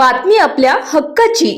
बातमी आपल्या हक्काची.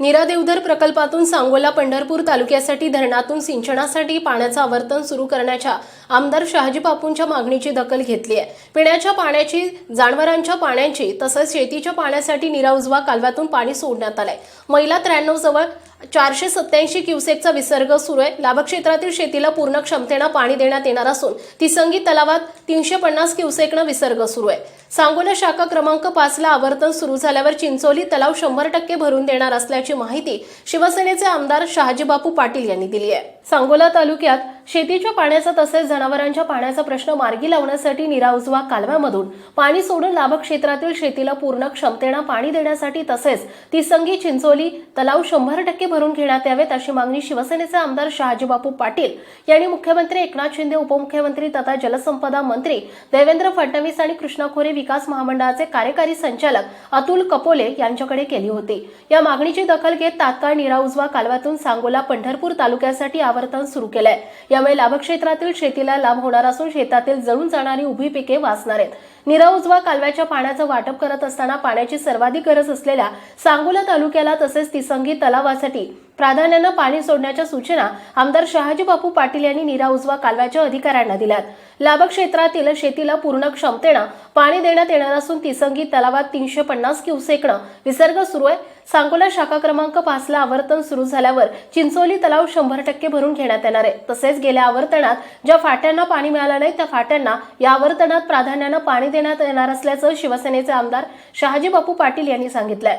नीरा देवधर प्रकल्पातून सांगोला पंढरपूर तालुक्यासाठी धरणातून सिंचनासाठी पाण्याचं आवर्तन सुरू करण्याच्या आमदार शहाजी बापूंच्या मागणीची दखल घेतली आहे पिण्याच्या पाण्याची जानवरांच्या पाण्याची तसंच शेतीच्या पाण्यासाठी नीरा उजवा कालव्यातून पाणी सोडण्यात आलंय. महिला त्र्याण्णव जवळ चारशे सत्याऐंशी क्युसेकचा विसर्ग सुरू आहे. लाभक्षेत्रातील शेतीला पूर्ण क्षमतेनं पाणी देण्यात येणार असून तिसंगी तलावात तीनशे पन्नास क्युसेकनं विसर्ग सुरू आहे. सांगोला शाखा क्रमांक पाचला आवर्तन सुरू झाल्यावर चिंचोली तलाव शंभर टक्के भरून देणार असल्याची माहिती शिवसेनेचे आमदार शहाजीबापू पाटील यांनी दिली आहे. सांगोला तालुक्यात शेतीच्या पाण्याचा तसेच जनावरांच्या पाण्याचा प्रश्न मार्गी लावण्यासाठी निराउजवा कालव्यामधून पाणी सोडून लाभक्षेत्रातील शेतीला पूर्ण क्षमतेनं पाणी देण्यासाठी तसेच तिसंगी चिंचोली तलाव शंभर टक्के भरून घेण्यात यावेत अशी मागणी शिवसेनेचे आमदार शहाजीबापू पाटील यांनी मुख्यमंत्री एकनाथ शिंदे उपमुख्यमंत्री तथा जलसंपदा मंत्री देवेंद्र फडणवीस आणि कृष्णा खोरे विकास महामंडळाचे कार्यकारी संचालक अतुल कपोले यांच्याकडे केली होती. या मागणीची दखल घेत तात्काळ निराउजवा कालव्यातून सांगोला पंढरपूर तालुक्यासाठी आवर्तन सुरू केलंय. यामुळे लाभक्षेत्रातील शेतीला लाभ होणार असून शेतातील जळून जाणारी उभी पिके वाचणार आहेत. निरा उजवा कालव्याच्या पाण्याचं वाटप करत असताना पाण्याची सर्वाधिक गरज असलेल्या सांगोला तालुक्याला तसेच तिसंगी तलावासाठी प्राधान्यानं पाणी सोडण्याच्या सूचना आमदार शहाजी बापू पाटील यांनी निरा उजवा कालव्याच्या अधिकाऱ्यांना दिल्यात. लाभक्षेत्रातील शेतीला पूर्ण क्षमतेनं पाणी देण्यात येणार असून तिसंगी तलावात तीनशे पन्नास क्युसेकनं विसर्ग सुरू आहे. सांगोला शाखा क्रमांक पाचला आवर्तन सुरू झाल्यावर चिंचोली तलाव शंभर टक्के भरून घेण्यात येणार आहे. तसेच गेल्या आवर्तनात ज्या फाट्यांना पाणी मिळालं नाही त्या फाट्यांना या आवर्तनात प्राधान्यानं पाणी देण्यात येणार असल्याचं शिवसेनेचे आमदार शहाजी बापू पाटील यांनी सांगितलंय.